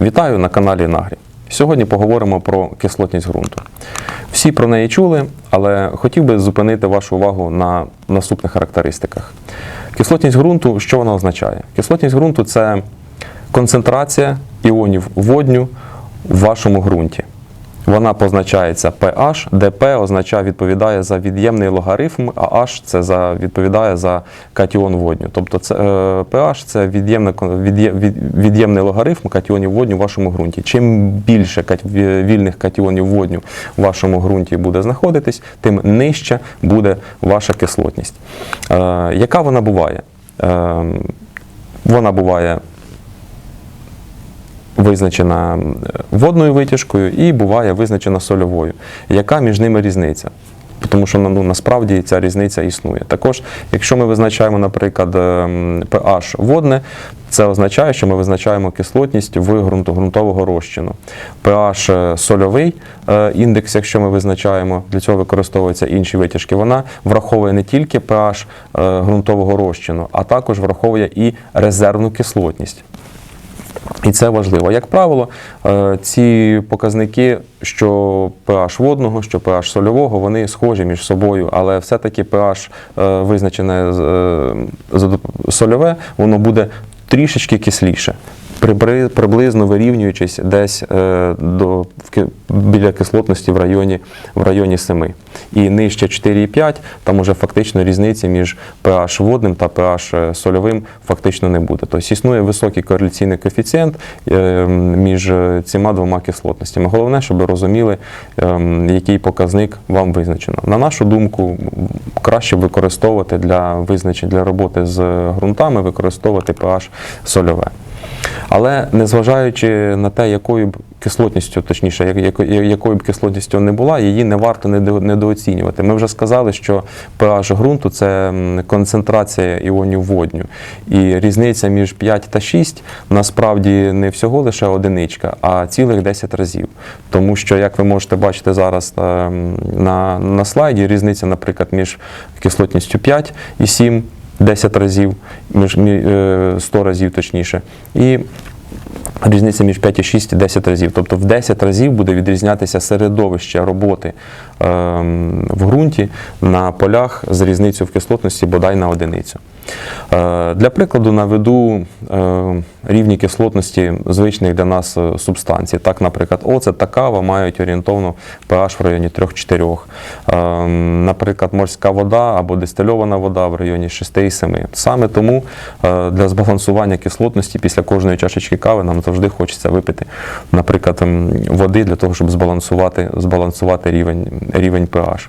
Вітаю на каналі Нагрі. Сьогодні поговоримо про кислотність ґрунту. Всі про неї чули, але хотів би зупинити вашу увагу на наступних характеристиках. Кислотність ґрунту, що вона означає? Кислотність ґрунту це концентрація іонів водню в вашому ґрунті. Вона позначається pH, де P означає відповідає за від'ємний логарифм, а H це за відповідає за катіон водню. Тобто це, е, pH це від'ємний логарифм катіонів водню в вашому ґрунті. Чим більше вільних катіонів водню в вашому ґрунті буде знаходитись, тим нижча буде ваша кислотність. Е, яка вона буває? Е, вона буває визначена водною витяжкою і буває визначена сольовою. Яка між ними різниця? Тому що ну, насправді ця різниця існує. Також, якщо ми визначаємо, наприклад, pH водне, це означає, що ми визначаємо кислотність в ґрунту, ґрунтового розчину. pH е, сольовий е, індекс, якщо ми визначаємо, для цього використовуються інші витяжки. Вона враховує не тільки pH е, ґрунтового розчину, а також враховує і резервну кислотність. І це важливо. Як правило, е, ці показники, що pH водного, що pH сольового, вони схожі між собою, але все-таки pH е, визначене е, сольове, воно буде трішечки кисліше. Приблизно вирівнюючись десь е, до, біля кислотності в районі, в районі 7. І нижче 4,5, там уже фактично різниці між pH водним та pH сольовим фактично не буде. Тобто існує високий кореляційний коефіцієнт е, між цими двома кислотностями. Головне, щоб ви розуміли, е, який показник вам визначено. На нашу думку, краще використовувати для визначення для роботи з ґрунтами, використовувати pH сольове. Але незважаючи на те, якою б кислотністю, точніше, якою б кислотністю не була, її не варто недооцінювати. Ми вже сказали, що pH ґрунту це концентрація іонів водню. І різниця між 5 та 6 насправді не всього лише одиничка, а цілих 10 разів. Тому що, як ви можете бачити зараз ем, на, на слайді, різниця, наприклад, між кислотністю 5 і 7 10 разів, між мі- е, 100 разів точніше. І різниця між 5 і 6 – 10 разів. Тобто в 10 разів буде відрізнятися середовище роботи ем, в ґрунті на полях з різницею в кислотності бодай на одиницю. Е, Для прикладу наведу е, рівні кислотності звичних для нас е, субстанцій. Так, наприклад, оцет та кава мають орієнтовно pH в районі 3-4. Е, Наприклад, морська вода або дистильована вода в районі 6-7. Саме тому для збалансування кислотності після кожної чашечки кави нам завжди хочеться випити, наприклад, води для того, щоб збалансувати, збалансувати рівень, рівень pH.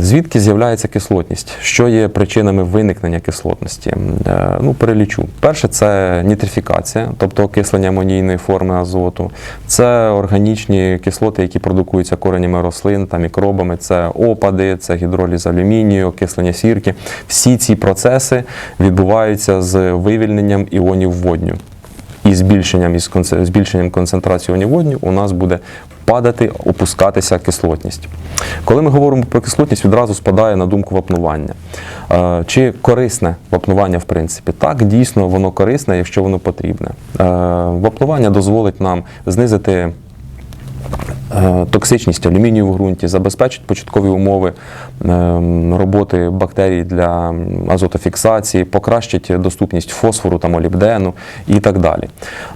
Звідки з'являється кислотність? Що є причинами виникнення кислотності? Е, Ну, перелічу. Перше, це нітрифікація, тобто окислення амонійної форми азоту. Це органічні кислоти, які продукуються коренями рослин та мікробами. Це опади, це гідроліз алюмінію, окислення сірки. Всі ці процеси відбуваються з вивільненням іонів водню і збільшенням, із збільшенням концентрації водню у нас буде падати, опускатися кислотність. Коли ми говоримо про кислотність, відразу спадає на думку вапнування. Е, Чи корисне вапнування, в принципі? Так, дійсно, воно корисне, якщо воно потрібне. Е, Вапнування дозволить нам знизити токсичність алюмінію в ґрунті, забезпечить початкові умови ем, роботи бактерій для азотофіксації, покращить доступність фосфору та молібдену і так далі.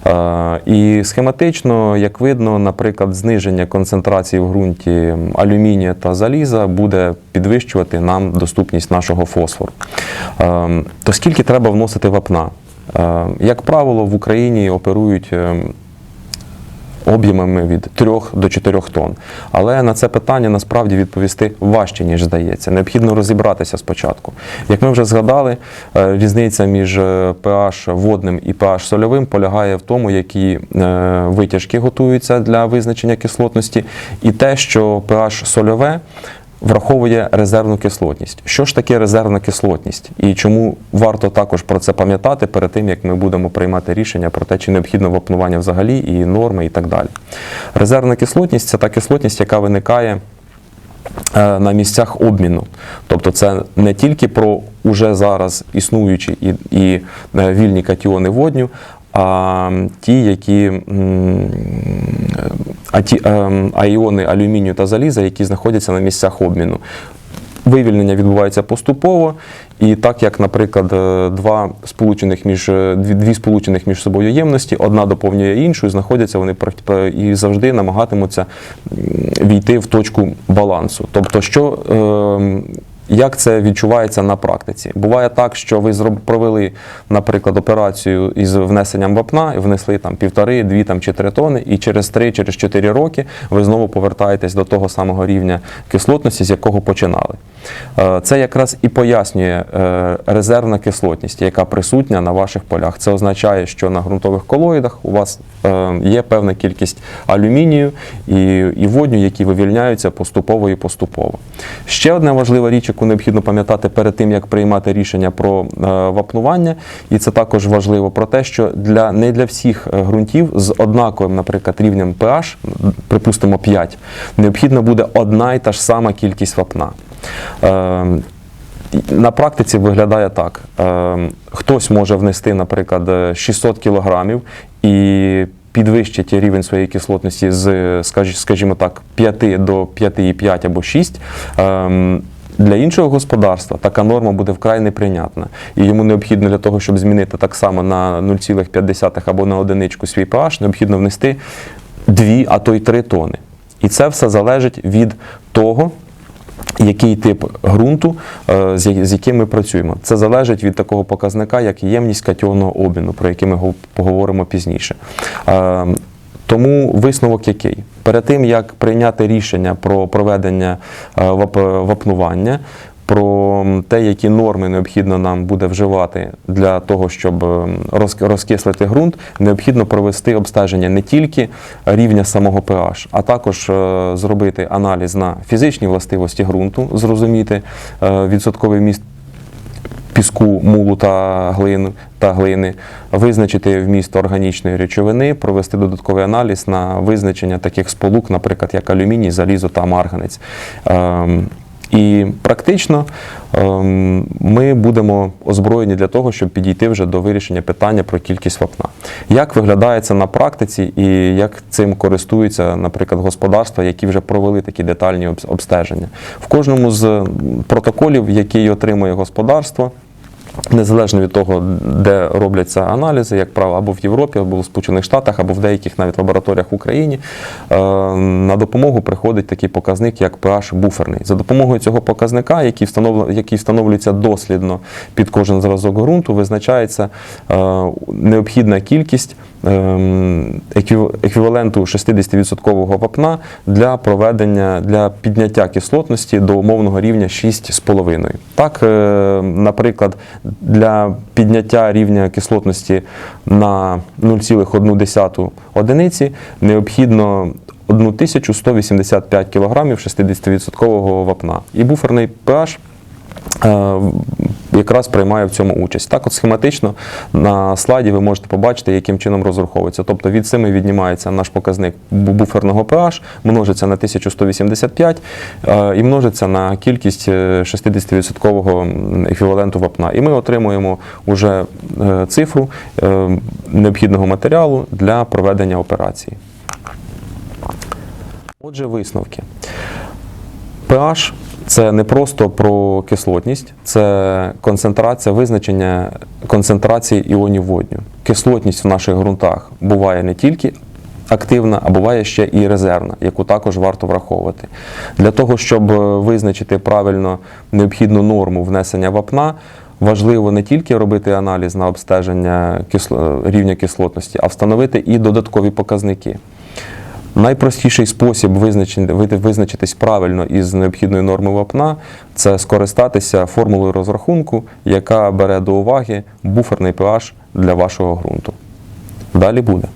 Е, І схематично, як видно, наприклад, зниження концентрації в ґрунті алюмінія та заліза буде підвищувати нам доступність нашого фосфору. Ем, То скільки треба вносити вапна? Е, Як правило, в Україні оперують ем, об'ємами від 3 до 4 тонн. Але на це питання насправді відповісти важче, ніж здається. Необхідно розібратися спочатку. Як ми вже згадали, е, різниця між е, pH водним і pH сольовим полягає в тому, які е, витяжки готуються для визначення кислотності, і те, що pH сольове враховує резервну кислотність. Що ж таке резервна кислотність і чому варто також про це пам'ятати перед тим, як ми будемо приймати рішення про те, чи необхідно вапнування взагалі і норми і так далі. Резервна кислотність це та кислотність, яка виникає е, на місцях обміну. Тобто це не тільки про уже зараз існуючі і, і е, вільні катіони водню, а ті, які а ті ем, а іони алюмінію та заліза, які знаходяться на місцях обміну. Вивільнення відбувається поступово, і так як, наприклад, е, два сполучених між е, дві, сполучених між собою ємності, одна доповнює іншу, і знаходяться вони і завжди намагатимуться війти в точку балансу. Тобто, що е, як це відчувається на практиці? Буває так, що ви провели, наприклад, операцію із внесенням вапна внесли там півтори, дві там чи три тони, і через три, через чотири роки ви знову повертаєтесь до того самого рівня кислотності, з якого починали. Е, Це якраз і пояснює е, резервна кислотність, яка присутня на ваших полях. Це означає, що на ґрунтових колоїдах у вас е, є певна кількість алюмінію і, водню, які вивільняються поступово і поступово. Ще одна важлива річ, яку необхідно пам'ятати перед тим, як приймати рішення про вапнування, і це також важливо про те, що для не для всіх ґрунтів з однаковим, наприклад, рівнем pH, припустимо 5, необхідна буде одна і та ж сама кількість вапна. Е, на практиці виглядає так: Е, хтось може внести, наприклад, е, 600 кілограмів і підвищить рівень своєї кислотності з, скажімо так, 5 до 5,5 або 6. Ем, Для іншого господарства така норма буде вкрай неприйнятна, і йому необхідно для того, щоб змінити так само на 0,5 або на одиничку свій pH, необхідно внести 2, а то й 3 тони. І це все залежить від того, який тип ґрунту, е, з яким ми працюємо. Це залежить від такого показника, як ємність катіонного обміну, про який ми поговоримо пізніше. Е, Тому висновок який? Перед тим, як прийняти рішення про проведення е, вапнування, про те, які норми необхідно нам буде вживати для того, щоб е, розкислити ґрунт, необхідно провести обстеження не тільки рівня самого pH, а також е, зробити аналіз на фізичні властивості ґрунту, зрозуміти е, відсотковий міст піску, мулу та глини, та глини, визначити вміст органічної речовини, провести додатковий аналіз на визначення таких сполук, наприклад, як алюміній, залізо та марганець. І практично ем, ми будемо озброєні для того, щоб підійти вже до вирішення питання про кількість вапна. Як виглядає це на практиці і як цим користуються, наприклад, господарства, які вже провели такі детальні обстеження? В кожному з протоколів, який отримує господарство, Незалежно від того, де робляться аналізи, як правило, або в Європі, або в Сполучених Штатах, або в деяких навіть лабораторіях в Україні, е, на допомогу приходить такий показник, як pH буферний. За допомогою цього показника, який, встановлю- який встановлюється дослідно під кожен зразок ґрунту, визначається е, необхідна кількість еквіваленту 60% вапна для проведення для підняття кислотності до умовного рівня 6,5. Так, е, наприклад, для підняття рівня кислотності на 0,1 одиниці необхідно 1185 кг 60% вапна. І буферний pH е, якраз приймає в цьому участь. Так, от схематично на слайді ви можете побачити, яким чином розраховується. Тобто від 7 віднімається наш показник буферного pH, множиться на 1185 е, і множиться на кількість е, 60% еквіваленту вапна. І ми отримуємо вже е, цифру е, необхідного матеріалу для проведення операції. Отже, висновки. pH це не просто про кислотність, це концентрація, визначення концентрації іонів водню. Кислотність в наших ґрунтах буває не тільки активна, а буває ще і резервна, яку також варто враховувати. Для того, щоб е, визначити правильно необхідну норму внесення вапна, важливо не тільки робити аналіз на обстеження рівня кислотності, а встановити і додаткові показники. Найпростіший спосіб визначитись правильно із необхідною нормою вапна це скористатися формулою розрахунку, яка бере до уваги буферний pH для вашого ґрунту. Далі буде.